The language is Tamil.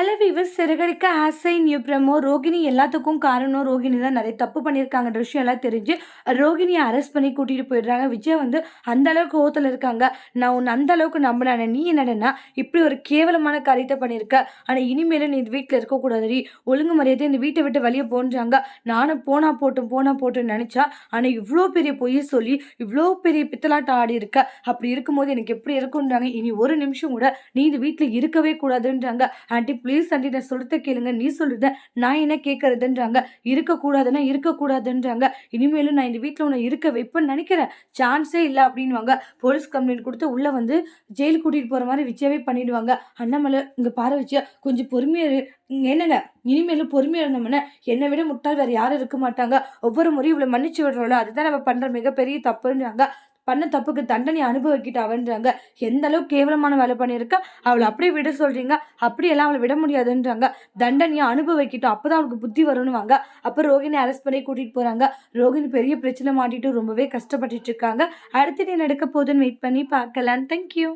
ஹலோ வீவர்ஸ் சிறகடிக்க ஆசை நியூ பிரமோ ரோகிணி எல்லாத்துக்கும் காரணம். ரோகிணி தான் நிறைய தப்பு பண்ணியிருக்காங்கன்ற விஷயம் எல்லாம் தெரிஞ்சு ரோகிணியை அரெஸ்ட் பண்ணி கூட்டிகிட்டு போயிடுறாங்க. விஜய் வந்து அந்த அளவுக்கு ஓத்தில் இருக்காங்க. நான் உன்னை அந்த அளவுக்கு நம்பினேன் நீ என்னடனா? இப்படி ஒரு கேவலமான காரியத்தை பண்ணியிருக்க. ஆனால் இனிமேலும் நீ இந்த வீட்டில் இருக்கக்கூடாதுடி ஒழுங்கு மரியாதை இந்த வீட்டை விட்டு வெளியே போன்றாங்க. நானும் போனா போட்டும் போனா போட்டுன்னு நினச்சா ஆனால் இவ்வளோ பெரிய பொய் சொல்லி இவ்வளோ பெரிய பித்தலாட்டம் ஆடி இருக்க. அப்படி இருக்கும்போது எனக்கு எப்படி இருக்குன்றாங்க இனி ஒரு நிமிஷம் கூட நீ இந்த வீட்டில் இருக்கவே கூடாதுன்றாங்க. ஆண்டி ப்ளீஸ் ஆண்டி நான் சொல்கிறத கேளுங்க. நீ சொல்கிறத நான் என்ன கேட்கறதுன்றாங்க இருக்கக்கூடாதுன்னா இருக்கக்கூடாதுன்றாங்க. இனிமேலும் நான் இந்த வீட்டில் உன்னை இருக்க வைப்பேன்னு நினைக்கிறேன். சான்ஸே இல்லை அப்படின்வாங்க போலீஸ் கம்ப்ளைண்ட் கொடுத்து உள்ளே வந்து ஜெயிலுக்கு கூட்டிகிட்டு போகிற மாதிரி விஜயவே பண்ணிடுவாங்க. அண்ணாமலை இங்கே பாரு வச்சியா கொஞ்சம் பொறுமையாக இரு. என்னங்க? இனிமேலும் பொறுமையாக இருந்தோம்னா என்னை விட முட்டாள் வேறு யாரும் இருக்க மாட்டாங்க. ஒவ்வொரு முறையும் இவ்வளோ மன்னிச்சு விடுறோம்ல அதுதான் நம்ம பண்ணுற மிகப்பெரிய தப்புன்றாங்க. பண்ண தப்புக்கு தண்டனை அனுபவிக்கிட்டு அவன்றாங்க எந்த அளவுக்கு கேவலமான வேலை பண்ணியிருக்கா? அவளை அப்படியே விட சொல்றீங்க. அப்படியெல்லாம் அவளை விட முடியாதுன்றாங்க. தண்டனையை அனுபவிக்கிட்டோம். அப்பதான் அவளுக்கு புத்தி வரும்னுவாங்க அப்போ ரோகிணி அரெஸ்ட் பண்ணி கூட்டிட்டு போறாங்க. ரோகிணி பெரிய பிரச்சனை மாட்டிட்டு ரொம்பவே கஷ்டப்பட்டுட்டு இருக்காங்க. அடுத்து நீ நடக்க போகுதுன்னு வெயிட் பண்ணி பார்க்கலாம். தேங்க்யூ